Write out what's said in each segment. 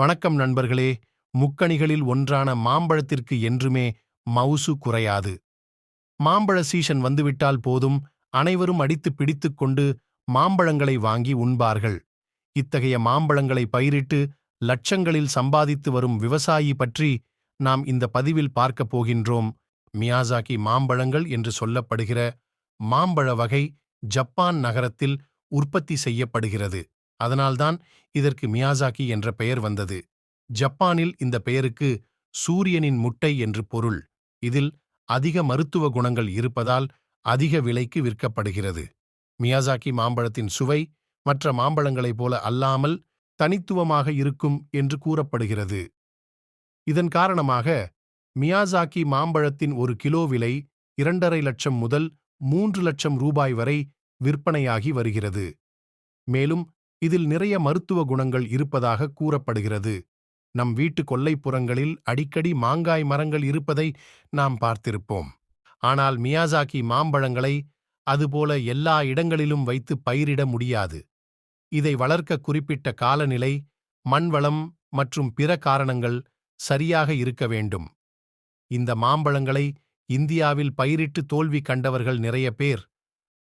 வணக்கம் நண்பர்களே. முக்கணிகளில் ஒன்றான மாம்பழத்திற்கு என்றுமே மவுசு குறையாது. மாம்பழ சீசன் வந்துவிட்டால் போதும். அனைவரும் அடித்து பிடித்துக் கொண்டு மாம்பழங்களை வாங்கி உண்பார்கள். இத்தகைய மாம்பழங்களை பயிரிட்டு லட்சங்களில் சம்பாதித்து வரும் விவசாயி பற்றி நாம் இந்த பதிவில் பார்க்கப் போகின்றோம். மியாசாகி மாம்பழங்கள் என்று சொல்லப்படுகிற மாம்பழ வகை ஜப்பான் நகரத்தில் உற்பத்தி செய்யப்படுகிறது. அதனால்தான் இதற்கு மியாசாகி என்ற பெயர் வந்தது. ஜப்பானில் இந்த பெயருக்கு சூரியனின் முட்டை என்று பொருள். இதில் அதிக மருத்துவ குணங்கள் இருப்பதால் அதிக விலைக்கு விற்கப்படுகிறது. மியாசாக்கி மாம்பழத்தின் சுவை மற்ற மாம்பழங்களைப் போல அல்லாமல் தனித்துவமாக இருக்கும் என்று கூறப்படுகிறது. இதன் காரணமாக மியாசாக்கி மாம்பழத்தின் ஒரு கிலோ விலை இரண்டரை லட்சம் முதல் மூன்று லட்சம் ரூபாய் வரை விற்பனையாகி வருகிறது. மேலும் இதில் நிறைய மருத்துவ குணங்கள் இருப்பதாக கூறப்படுகிறது. நம் வீட்டு கொல்லைப்புறங்களில் அடிக்கடி மாங்காய் மரங்கள் இருப்பதை நாம் பார்த்திருப்போம். ஆனால் மியாசாக்கி மாம்பழங்களை அதுபோல எல்லா இடங்களிலும் வைத்து பயிரிட முடியாது. இதை வளர்க்க குறிப்பிட்ட காலநிலை மண்வளம் மற்றும் பிற காரணங்கள் சரியாக இருக்க வேண்டும். இந்த மாம்பழங்களை இந்தியாவில் பயிரிட்டு தோல்வி கண்டவர்கள் நிறைய பேர்.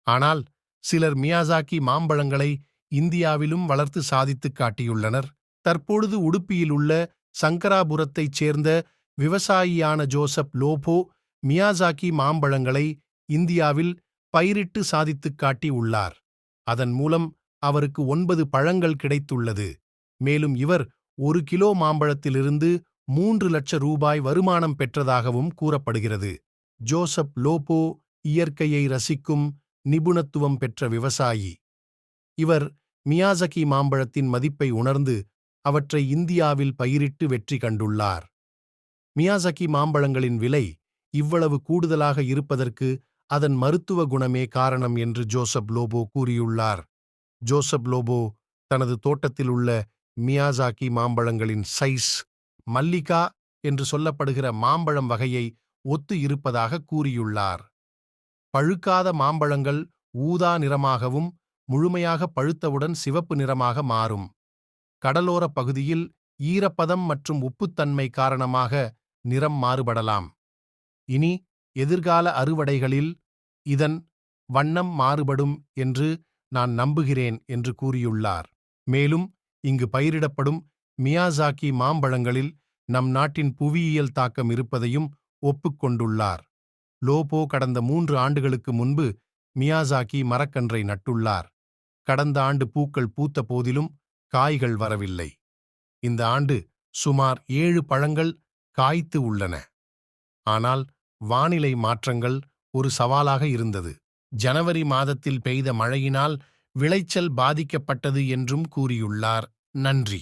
ஆனால் சிலர் மியாசாக்கி மாம்பழங்களை இந்தியாவிலும் வளர்த்து சாதித்துக் காட்டியுள்ளனர். தற்பொழுது உடுப்பியில் உள்ள சங்கராபுரத்தைச் சேர்ந்த விவசாயியான ஜோசப் லோபோ மியாசாக்கி மாம்பழங்களை இந்தியாவில் பயிரிட்டு சாதித்துக் காட்டி உள்ளார். அதன் மூலம் அவருக்கு ஒன்பது பழங்கள் கிடைத்துள்ளது. மேலும் இவர் ஒரு கிலோ மாம்பழத்திலிருந்து மூன்று லட்ச ரூபாய் வருமானம் பெற்றதாகவும் கூறப்படுகிறது. ஜோசப் லோபோ இயற்கையை ரசிக்கும் நிபுணத்துவம் பெற்ற விவசாயி. இவர் மியாசகி மாம்பழத்தின் மதிப்பை உணர்ந்து அவற்றை இந்தியாவில் பயிரிட்டு வெற்றி கண்டுள்ளார். மியாசகி மாம்பழங்களின் விலை இவ்வளவு கூடுதலாக இருப்பதற்கு அதன் மருத்துவ குணமே காரணம் என்று ஜோசப் லோபோ கூறியுள்ளார். ஜோசப் லோபோ தனது தோட்டத்தில் உள்ள மியாசாக்கி மாம்பழங்களின் சைஸ் மல்லிகா என்று சொல்லப்படுகிற மாம்பழம் வகையை ஒத்து இருப்பதாக கூறியுள்ளார். பழுக்காத மாம்பழங்கள் ஊதா நிறமாகவும் முழுமையாக பழுத்தவுடன் சிவப்பு நிறமாக மாறும். கடலோரப் பகுதியில் ஈரப்பதம் மற்றும் உப்புத்தன்மை காரணமாக நிறம் மாறுபடலாம். இனி எதிர்கால அறுவடைகளில் இதன் வண்ணம் மாறுபடும் என்று நான் நம்புகிறேன் என்று கூறியுள்ளார். மேலும் இங்கு பயிரிடப்படும் மியாசாக்கி மாம்பழங்களில் நம் நாட்டின் புவியியல் தாக்கம் இருப்பதையும் ஒப்புக்கொண்டுள்ளார் லோபோ கடந்த மூன்று ஆண்டுகளுக்கு முன்பு மியாசாக்கி மரக்கன்றை நட்டுள்ளார். கடந்த ஆண்டு பூக்கள் பூத்த போதிலும் காய்கள் வரவில்லை. இந்த ஆண்டு சுமார் ஏழு பழங்கள் காய்த்து உள்ளன. ஆனால் வானிலை மாற்றங்கள் ஒரு சவாலாக இருந்தது. ஜனவரி மாதத்தில் பெய்த மழையினால் விளைச்சல் பாதிக்கப்பட்டது என்றும் கூறியுள்ளார். நன்றி.